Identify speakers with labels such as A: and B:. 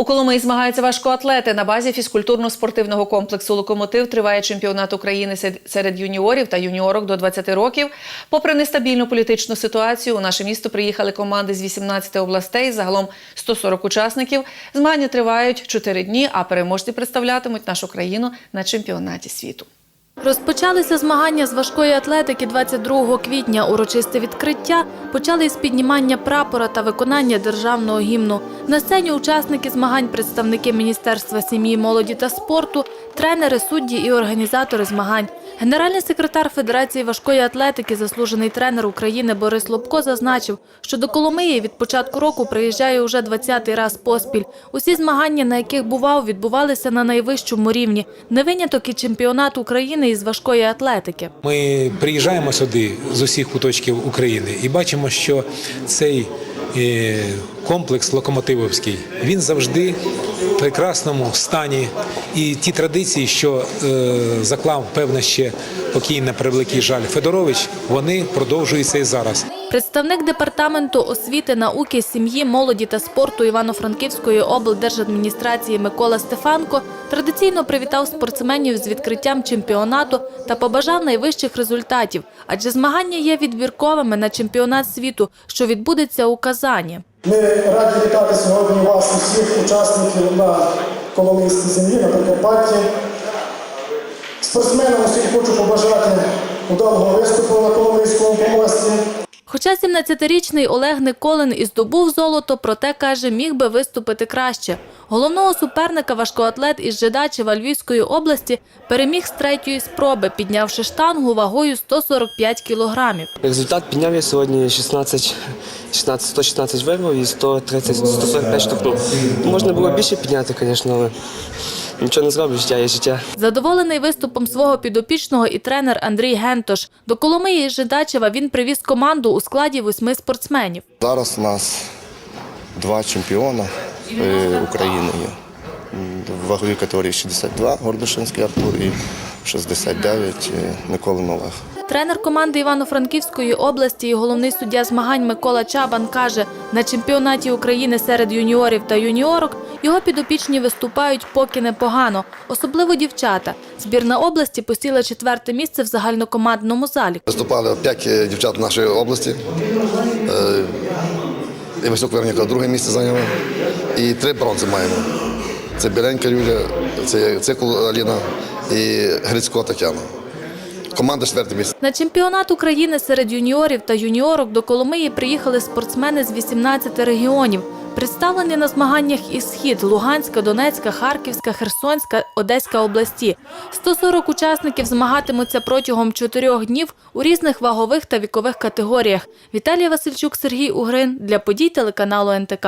A: У Коломиї змагаються важкоатлети. На базі фізкультурно-спортивного комплексу Локомотив триває чемпіонат України серед юніорів та юніорок до 20 років. Попри нестабільну політичну ситуацію, у наше місто приїхали команди з 18 областей, загалом 140 учасників. Змагання тривають 4 дні, а переможці представлятимуть нашу країну на чемпіонаті світу.
B: Розпочалися змагання з важкої атлетики 22 квітня. Урочисте відкриття почали з піднімання прапора та виконання державного гімну. На сцені учасники змагань, представники Міністерства сім'ї, молоді та спорту, тренери, судді і організатори змагань. Генеральний секретар Федерації важкої атлетики, заслужений тренер України Борис Лобко зазначив, що до Коломиї від початку року приїжджає уже 20-й раз поспіль. Усі змагання, на яких бував, відбувалися на найвищому рівні. Не виняток і чемпіонат України із важкої атлетики.
C: Ми приїжджаємо сюди з усіх куточків України і бачимо, що цей е, комплекс локомотивовський він завжди прекрасному стані. І ті традиції, що е, заклав певне ще покійний на превеликий жаль Федорович, вони продовжуються і зараз.
B: Представник департаменту освіти, науки, сім'ї, молоді та спорту Івано-Франківської облдержадміністрації Микола Стефанко традиційно привітав спортсменів з відкриттям чемпіонату та побажав найвищих результатів, адже змагання є відбірковими на чемпіонат світу, що відбудеться у Казані.
D: Ми раді вітати сьогодні вас, усіх учасників на Коломийській землі, на Прикарпатті. Спортсменам усіх хочу побажати удалого виступу на Коломийському помості.
B: Хоча 17-річний Олег Николин і здобув золото, проте каже, міг би виступити краще. Головного суперника важкоатлет із Жидачева Львівської області переміг з третьої спроби, піднявши штангу вагою 145 кілограмів.
E: Результат підняв я сьогодні 16, 16 116 вирвав і 130, 145 штовхнув. Можна було більше підняти, звісно, але нічого не зробиш, життя є життя.
B: Задоволений виступом свого підопічного і тренер Андрій Гентош. До Коломиї із Жидачева він привіз команду у складі восьми спортсменів.
F: Зараз у нас два чемпіона е, України є. М, ваговій категорії 62 Гордошинський Артур і 69 е, Микола Олег.
B: Тренер команди Івано-Франківської області і головний суддя змагань Микола Чабан каже, на чемпіонаті України серед юніорів та юніорок його підопічні виступають поки непогано, особливо дівчата. Збірна області посіла четверте місце в загальнокомандному заліку.
G: Виступали п'ять е, дівчат нашої області. Е, І Васюк Верніка друге місце зайняла. І три бронзи маємо. Це Біленька Юлія, це Цикл Аліна і Грицько Тетяна. Команда четверте місце.
B: На чемпіонат України серед юніорів та юніорок до Коломиї приїхали спортсмени з 18 регіонів. Представлені на змаганнях із Схід, Луганська, Донецька, Харківська, Херсонська, Одеська області. 140 учасників змагатимуться протягом чотирьох днів у різних вагових та вікових категоріях. Віталія Васильчук, Сергій Угрин для подій телеканалу НТК.